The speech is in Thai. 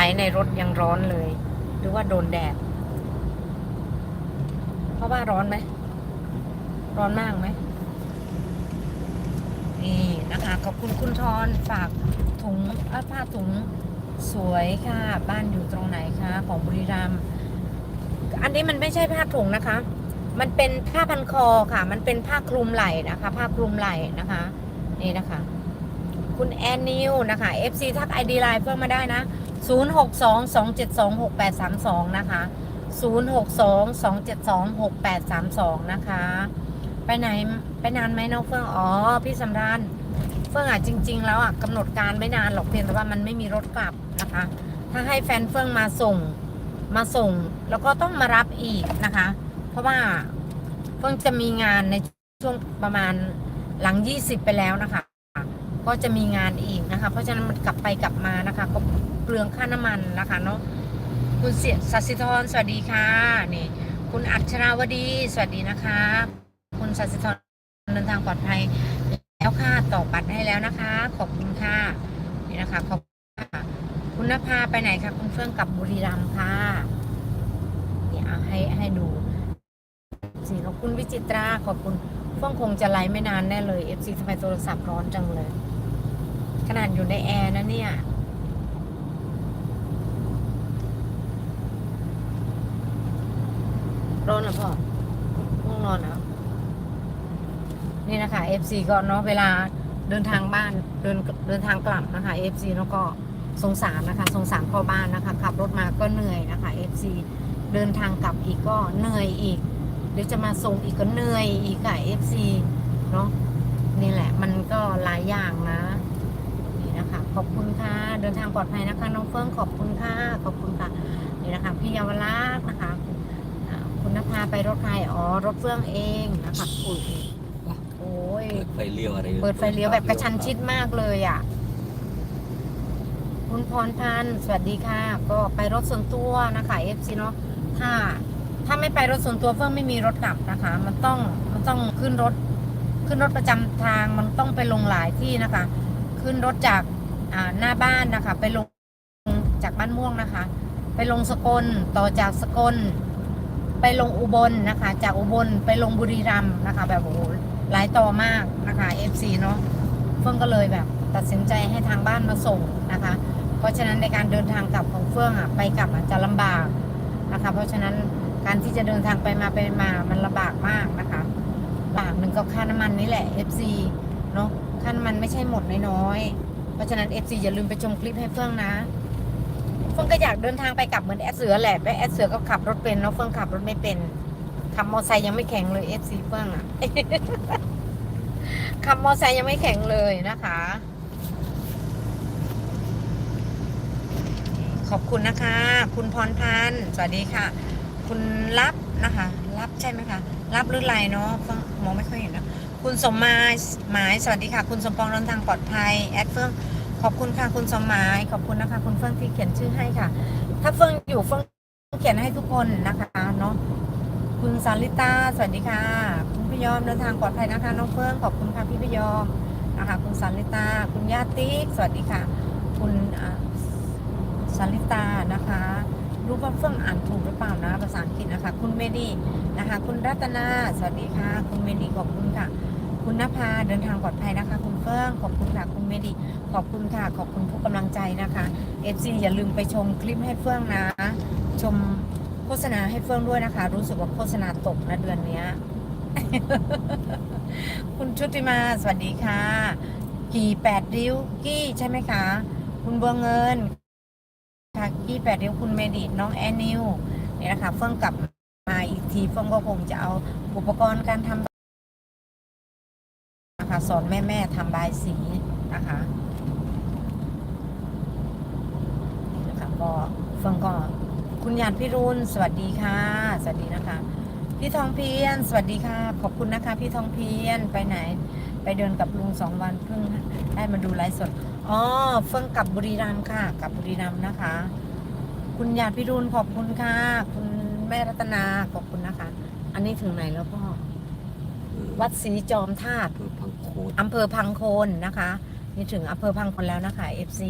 ลฟ์ในรถยังร้อนเลย หรือว่าโดนแดด เพราะว่าร้อนไหม ร้อนมากไหม นี่นะคะ ขอบคุณคุณทอนฝากถุงผ้าถุงสวยค่ะ บ้านอยู่ตรงไหนคะ ของบุรีรัมย์อันนี้มันไม่ใช่ผ้าถุงนะคะ มันเป็นผ้าพันคอค่ะ มันเป็นผ้าคลุมไหล่นะคะ ผ้าคลุมไหล่นะคะ นี่นะคะ คุณแอนนิวนะคะ FC ทัก ID ไลน์เพิ่มมาได้นะ 0622726832 นะคะ 0622726832 นะคะ ไปไหนไปนานไหมน้องเฟื่อง อ๋อ พี่สำรานเฟื่องอะจริง ๆ แล้วอะกำหนดการไม่นานหรอกเพียงแต่ว่ามันไม่มีรถกลับนะคะ ถ้าให้แฟนเฟื่องมาส่งมาส่ง แล้วก็ต้องมารับอีกนะคะ เพราะว่าเฟื่องจะมีงานในช่วงประมาณหลัง 20 ไปแล้วนะคะ ก็จะมีงานอีกนะคะ เพราะฉะนั้นมันกลับไปกลับมานะคะก็ เปลืองค่าน้ำมันนะคะเนาะคุณเสียสัสิธรสวัสดีค่ะนี่ คุณอัชราวดี สวัสดีนะคะ คุณสัสิธรเดินทางปลอดภัยแล้วค่ะต่อบัตรให้แล้วนะคะ ขอบคุณค่ะนี่นะคะขอบคุณค่ะคุณนภาไปไหนคะคุณเฟื่องกลับบุรีรัมย์ค่ะนี่เอาให้ให้ดูสีขอบคุณวิจิตราขอบคุณเฟื่องคงจะไลฟ์ไม่นานแน่เลย FC ทำไมโทรศัพท์ร้อนจังเลย ขนาดอยู่ในแอร์นะเนี่ย ร้อนเหรอพ่อง่วงนอนเหรอนี่นะคะ FC ก็เนาะเวลาเดินทางบ้านเดินเดินทางกลับนะคะ FC เนาะก็สงสารนะคะ สงสารพ่อบ้านนะคะขับรถมาก็เหนื่อยนะคะ FC เดินทางกลับอีกก็เหนื่อยอีกเดี๋ยวจะมาส่งอีกก็เหนื่อยอีกค่ะ FC เนาะนี่แหละ มันก็หลายอย่างนะนี่นะคะ ขอบคุณค่ะ เดินทางปลอดภัยนะคะ น้องเฟื่องขอบคุณค่ะ ขอบคุณค่ะนี่นะคะ พี่เยาวราชนะคะาไปรถใครอ๋อรถเฟื่องเองนะคะอุ้ยโอ้ยเปิดไฟเลี้ยวอะไรเปิดไฟเลี้ยวแบบกระชันชิดมากเลยอะ คุณพรพันธ์สวัสดีค่ะ ก็ไปรถส่วนตัวนะคะ FC เนาะถ้า ถ้าไม่ไปรถส่วนตัวเฟื่องไม่มีรถกลับนะคะ มันต้องมันต้องขึ้นรถ ขึ้นรถประจำทางมันต้องไปลงหลายที่นะคะ ขึ้นรถจากอ่าหน้าบ้านนะคะ ไปลงจากบ้านม่วงนะคะ ไปลงสกลต่อจากสกล ไปลงอุบลนะคะ จากอุบลไปลงบุรีรัมย์นะคะ แบบโอ้โหหลายต่อมากนะคะ FC เนาะเฟื่องก็เลยแบบ ตัดสินใจให้ทางบ้านมาส่งนะคะ เพราะฉะนั้นในการเดินทางกลับของเฟื่องอะไปกลับอาจจะลำบากนะคะ เพราะฉะนั้นการที่จะเดินทางไปมาไปมามันลำบากมากนะคะบากหนึ่งก็ค่าน้ำมันนี่แหละ FC เนาะค่าน้ำมันไม่ใช่หมดน้อยๆเพราะฉะนั้น FC อย่าลืมไปชมคลิปให้เฟื่องนะ ฟื่องก็อยากเดินทางไปกลับเหมือนแอดเสือแหละไปแอดเสือก็ขับรถเป็นเนาะเฟื่องขับรถไม่เป็นขับมอเตอร์ไซค์ยังไม่แข็งเลยเอฟซีเฟื่องอะขับมอเตอร์ไซค์ยังไม่แข็งเลยนะคะ ขอบคุณนะคะ คุณพรพันธ์สวัสดีค่ะ คุณรับนะคะ รับใช่ไหมคะ รับหรือไรเนาะเฟื่องมองไม่ค่อยเห็นนะคุณสมมายหมายสวัสดีค่ะ คุณสมปองเดินทางปลอดภัยแอดเฟื่อง ขอบคุณค่ะคุณสมหมายขอบคุณนะคะ คุณเฟื่องที่เขียนชื่อให้ค่ะ ถ้าเฟื่องอยู่เฟื่องเขียนให้ทุกคนนะคะเนาะคุณสาริตาสวัสดีค่ะคุณพยอมเดินทางปลอดภัยนะคะน้องเฟื่องขอบคุณค่ะพี่พยอมนะคะคุณสาริตา คุณญาติสวัสดีค่ะ คุณอ่าสาริตานะคะรู้ว่าเฟื่องอ่านถูกหรือเปล่านะภาษาอังกฤษนะคะ คุณเมดีนะคะ คุณรัตนาสวัสดีค่ะ คุณเมดีขอบคุณค่ะ คุณนภาเดินทางปลอดภัยนะคะ คุณเฟื่องขอบคุณค่ะคุณเมดีขอบคุณค่ะ ขอบคุณทุกกำลังใจนะคะ FC อย่าลืมไปชมคลิปให้เฟื่องนะ ชมโฆษณาให้เฟื่องด้วยนะคะ รู้สึกว่าโฆษณาตกนะเดือนเนี้ คุณชุติมาสวัสดีค่ะ กี่แปดริ้วกี้ใช่ไหมคะ คุณบัวเงินค่ะกี้แปดริ้วคุณเมดิน้องแอนนิวเนี่ยนะคะเฟื่องกลับมาอีกทีเฟื่องก็คงจะเอาอุปกรณ์การทำ นะคะ สอนแม่ๆทำบายสีนะคะนี่นะคะก็เฟื่องก็คุณหยาดพี่รุนสวัสดีค่ะ สวัสดีนะคะ พี่ทองเพียน สวัสดีค่ะ ขอบคุณนะคะ พี่ทองเพียนไปไหน ไปเดินกับลุงสองวันเพิ่งได้มาดูไลฟ์สดอ๋อเฟื่องกับบุรีรัมย์ค่ะ กับบุรีรัมย์นะคะ คุณหยาดพี่รุนขอบคุณค่ะ คุณแม่รัตนาขอบคุณนะคะ อันนี้ถึงไหนแล้วพ่อ วัดศรีจอมธาตุเปิดพังโคตรอำเภอพังโคนนะคะนี่ถึงอำเภอพังโคนแล้วนะคะ FC